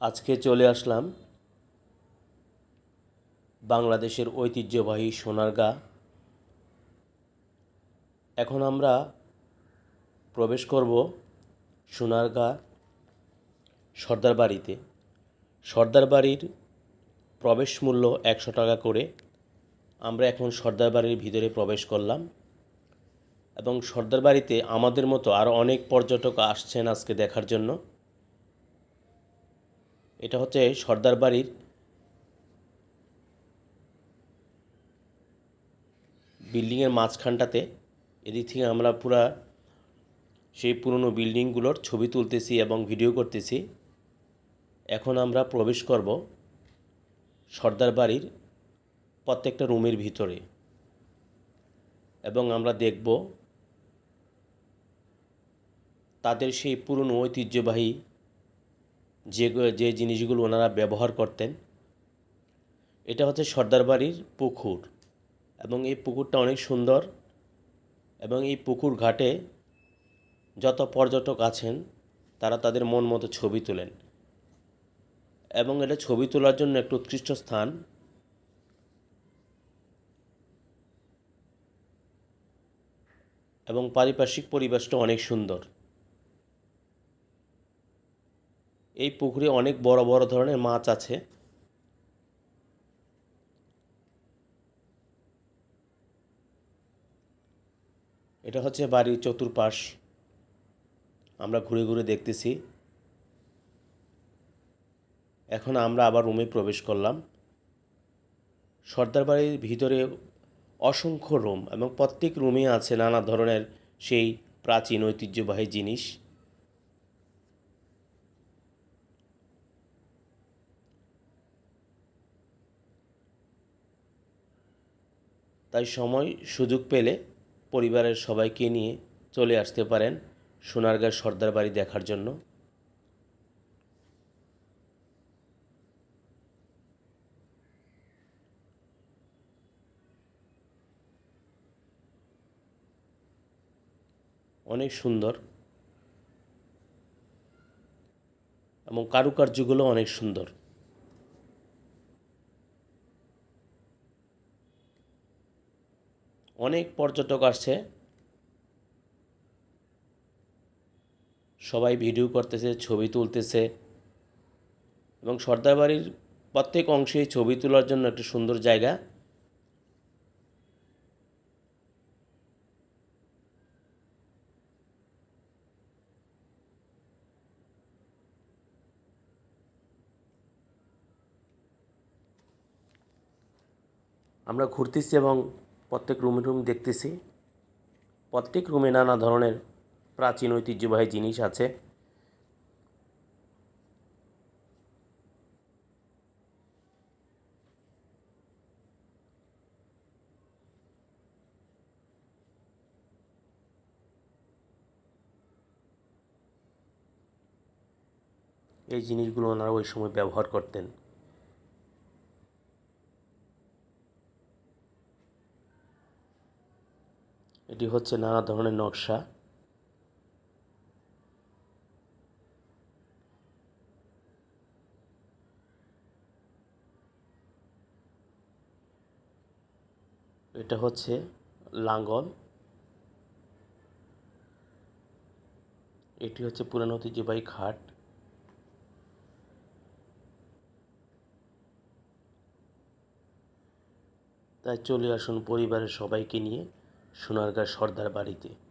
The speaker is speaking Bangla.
আজকে চলে আসলাম বাংলাদেশের ঐতিহ্যবাহী সোনারগাঁ এখন আমরা প্রবেশ করব সোনারগাঁ সর্দার বাড়িতে। সর্দার বাড়ির প্রবেশ মূল্য একশো টাকা করে আমরা এখন সর্দার বাড়ির ভিতরে প্রবেশ করলাম। এবং সর্দার বাড়িতে আমাদের মতো আরও অনেক পর্যটক আসছেন আজকে দেখার জন্য। এটা হচ্ছে সর্দার বাড়ির বিল্ডিংয়ের মাঝখানটাতে। এদিক থেকে আমরা পুরা সেই পুরনো বিল্ডিংগুলোর ছবি তুলতেছি এবং ভিডিও করতেছি। এখন আমরা প্রবেশ করব সর্দার বাড়ির প্রত্যেকটা রুমের ভিতরে এবং আমরা দেখব তাদের সেই পুরনো ঐতিহ্যবাহী যে যে জিনিসগুলো ওনারা ব্যবহার করতেন, এটা হচ্ছে সর্দার বাড়ির পুকুর। এবং এই পুকুরটা অনেক সুন্দর এবং এই পুকুর ঘাটে যত পর্যটক আছেন, তারা তাদের মন মতো ছবি তোলেন। এবং এটা ছবি তোলার জন্য একটু উৎকৃষ্ট স্থান। এবং পারিপার্শ্বিক পরিবেশটা অনেক সুন্দর। এই পুকুরে অনেক বড় বড় ধরনের মাছ আছে। এটা হচ্ছে বাড়ির চতুর্পাশ। আমরা ঘুরে ঘুরে দেখতেছি। এখন আমরা আবার রুমে প্রবেশ করলাম। সর্দার বাড়ির ভিতরে অসংখ্য রুম এবং প্রত্যেক রুমে আছে নানা ধরনের সেই প্রাচীন ঐতিহ্যবাহী জিনিস। তাই সময়, সুযোগ পেলে পরিবারের সবাইকে নিয়ে চলে আসতে পারেন সোনারগাঁ সর্দার বাড়ি দেখার জন্য। অনেক সুন্দর। এবং কারুকার্যগুলো অনেক সুন্দর। অনেক পর্যটক আসছে। সবাই ভিডিও করতেছে, ছবি তুলতেছে। এবং সর্দার বাড়ির প্রত্যেক অংশেই ছবি তোলার জন্য একটা সুন্দর জায়গা। আমরা ঘুরতেছি এবং প্রত্যেক রুমে রুম দেখতেছি। প্রত্যেক রুমে নানা ধরনের প্রাচীন ঐতিহ্যবাহী জিনিস আছে। এই জিনিসগুলো ওনারা ওই সময় ব্যবহার করতেন। এটি হচ্ছে নানা ধরনের নকশা। এটা হচ্ছে লাঙ্গল। এটি হচ্ছে পুরানো ঐতিহ্যবাহী খাট। তাই চলে আসুন পরিবারের সবাইকে নিয়ে। সোনারগাঁ সর্দার বাড়িতে।